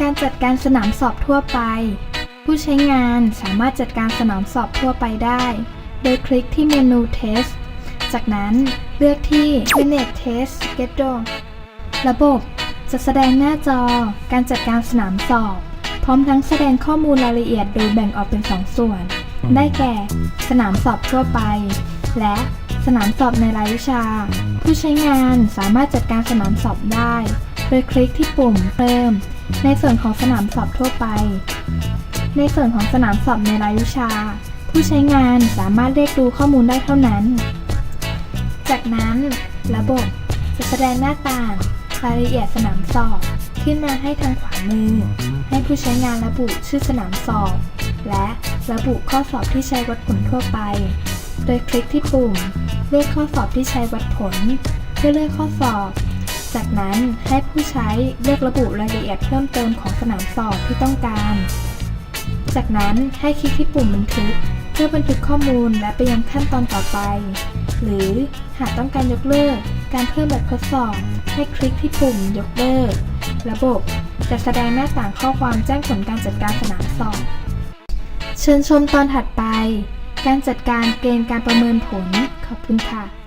การจัดการสนามสอบทั่วไป ผู้ใช้งานสามารถจัดการสนามสอบทั่วไปได้ โดยคลิกที่เมนู Test จากนั้นเลือกที่ Manage Test Schedule ระบบจะแสดงหน้าจอการจัดการสนามสอบ พร้อมทั้งแสดงข้อมูลรายละเอียดโดยแบ่งออกเป็น 2 ส่วน ได้แก่ สนามสอบทั่วไป และสนามสอบในรายวิชา ผู้ใช้งานสามารถจัดการสนามสอบได้ ยคลิกที่ปุ่มเพิ่ม ในส่วนของสนามสอบทั่วไป ในส่วนของสนามสอบในรายวิชา ผู้ใช้งานสามารถเรียกดูข้อมูลได้เท่านั้น จากนั้นระบบจะแสดงหน้าต่างรายละเอียดสนามสอบขึ้นมาให้ทางขวามือ ให้ผู้ใช้งานระบุชื่อสนามสอบ และระบุข้อสอบที่ใช้วัดผลทั่วไป โดยคลิกที่ปุ่ม เลือกข้อสอบที่ใช้วัดผล เพื่อเลือกข้อสอบ จากนั้นให้ผู้ใช้เลือกระบุรายละเอียดเพิ่มเติมของสนามสอบที่ต้องการ จากนั้นให้คลิกที่ปุ่มบันทึก เพื่อบันทึกข้อมูลและไปยังขั้นตอนต่อไป หรือหากต้องการยกเลิกการเพิ่มแบบทดสอบ ให้คลิกที่ปุ่มยกเลิก ระบบจะแสดงหน้าต่างข้อความแจ้งผลการจัดการสนามสอบ เชิญชมตอนถัดไป การจัดการเกณฑ์การประเมินผล ขอบคุณค่ะ